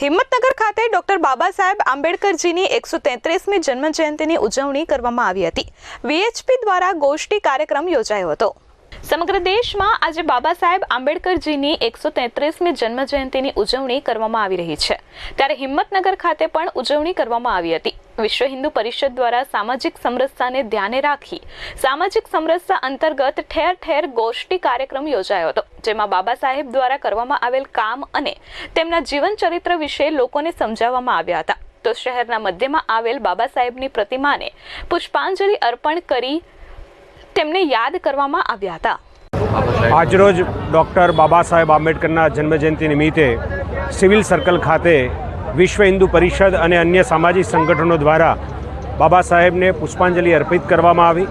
હિંમતનગર ખાતે ડોક્ટર બાબા સાહેબ આંબેડકરજીની એકસો તેત્રીસમી જન્મ જયંતિની ઉજવણી કરવામાં આવી હતી. વીએચપી દ્વારા ગોષ્ઠી કાર્યક્રમ યોજાયો હતો. સમગ્ર દેશમાં આજે બાબા સાહેબ આંબેડકરજીની એકસો તેત્રીસમી જન્મ જયંતિની ઉજવણી કરવામાં આવી રહી છે. ત્યારે હિંમતનગર ખાતે પણ ઉજવણી કરવામાં આવી હતી. વિશ્વ હિન્દુ પરિષદ દ્વારા સામાજિક સમરસતાને ધ્યાને રાખી સામાજિક સમરસતા અંતર્ગત ઠેર ઠેર ગોષ્ઠી કાર્યક્રમ યોજાયો હતો, જેમાં બાબા સાહેબ દ્વારા કરવામાં આવેલ કામ અને તેમના જીવન ચરિત્ર વિશે લોકોને સમજાવવામાં આવ્યા હતા. તો શહેરના મધ્યમાં આવેલ બાબા સાહેબની પ્રતિમાને પુષ્પાંજલિ અર્પણ કરી તેમને યાદ કરવામાં આવ્યા હતા. આજરોજ ડૉક્ટર બાબા સાહેબ આંબેડકરના જન્મજયંતિ નિમિત્તે સિવિલ સર્કલ ખાતે વિશ્વ હિન્દુ પરિષદ અને અન્ય સામાજિક સંગઠનો દ્વારા બાબા સાહેબને પુષ્પાંજલિ અર્પિત કરવામાં આવી.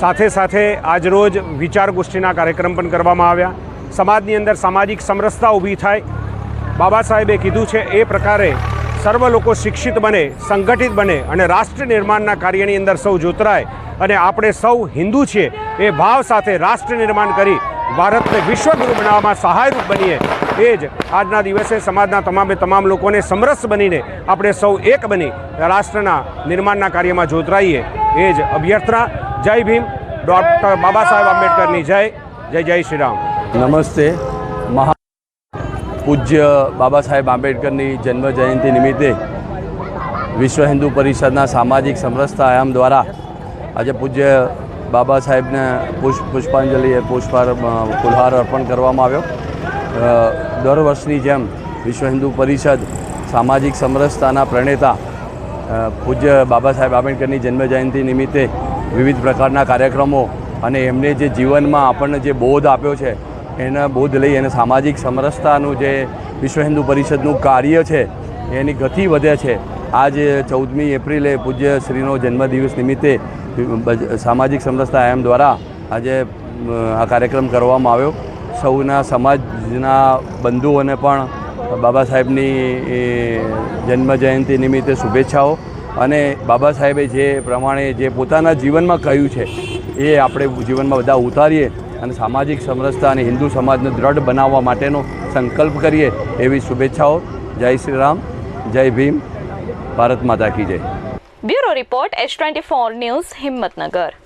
સાથે સાથે આજરોજ વિચાર ગોષ્ઠીના કાર્યક્રમ પણ કરવામાં આવ્યા. સમાજની અંદર સામાજિક સમરસતા ઊભી થાય. બાબા સાહેબે કીધું છે, એ પ્રકારે સર્વ લોકો શિક્ષિત બને, સંગઠિત બને અને રાષ્ટ્ર નિર્માણના કાર્યની અંદર સૌ જોતરાય. અને આપણે સૌ હિન્દુ છીએ. એ ભાવ સાથે રાષ્ટ્ર નિર્માણ કરી ભારતને વિશ્વગુરુ બનાવવામાં સહાયરૂપ બનીએ. એ જ આજના દિવસે સમાજના તમામે તમામ લોકોને સમરસ બનીને આપણે સૌ એક બની રાષ્ટ્રના નિર્માણના કાર્યમાં જોતરાઈએ. એ જ અભ્યર્થના. જય ભીમ. ડૉક્ટર બાબા સાહેબ આંબેડકરની જય. જય જય શ્રી રામ. નમસ્તે. મહા પૂજ્ય બાબા સાહેબ આંબેડકરની જન્મ જયંતિ નિમિત્તે વિશ્વ હિન્દુ પરિષદના સામાજિક સમરસતા આયામ દ્વારા આજે પૂજ્ય બાબા સાહેબને પુષ્પ, પુષ્પાંજલિ પુષ્પાર ફુલહાર અર્પણ કરવામાં આવ્યો. દર વર્ષની જેમ વિશ્વ હિન્દુ પરિષદ સામાજિક સમરસતાના પ્રણેતા પૂજ્ય બાબા સાહેબ આંબેડકરની જન્મ જયંતિ નિમિત્તે વિવિધ પ્રકારના કાર્યક્રમો અને એમને જે જીવનમાં આપણને જે બોધ આપ્યો છે, એના બોધ લઈ અને સામાજિક સમરસતાનું જે વિશ્વ હિન્દુ પરિષદનું કાર્ય છે, એની ગતિ વધે છે. આજે ચૌદમી એપ્રિલે પૂજ્ય શ્રીનો જન્મદિવસ નિમિત્તે સામાજિક સમરસતા એમ દ્વારા આજે આ કાર્યક્રમ કરવામાં આવ્યો. સૌના સમાજના બંધુઓને પણ બાબા સાહેબની જન્મજયંતિ જન્મ જયંતિ નિમિત્તે શુભેચ્છાઓ. અને બાબા સાહેબે જે પ્રમાણે જે પોતાના જીવનમાં કહ્યું છે, એ આપણે જીવનમાં બધા ઉતારીએ અને સામાજિક સમરસતા અને હિન્દુ સમાજને દ્રઢ બનાવવા માટેનો સંકલ્પ કરીએ એવી શુભેચ્છાઓ. જય શ્રી રામ, જય ભીમ, ભારત માતા કી જય. Bureau report S twenty four news Himmatnagar.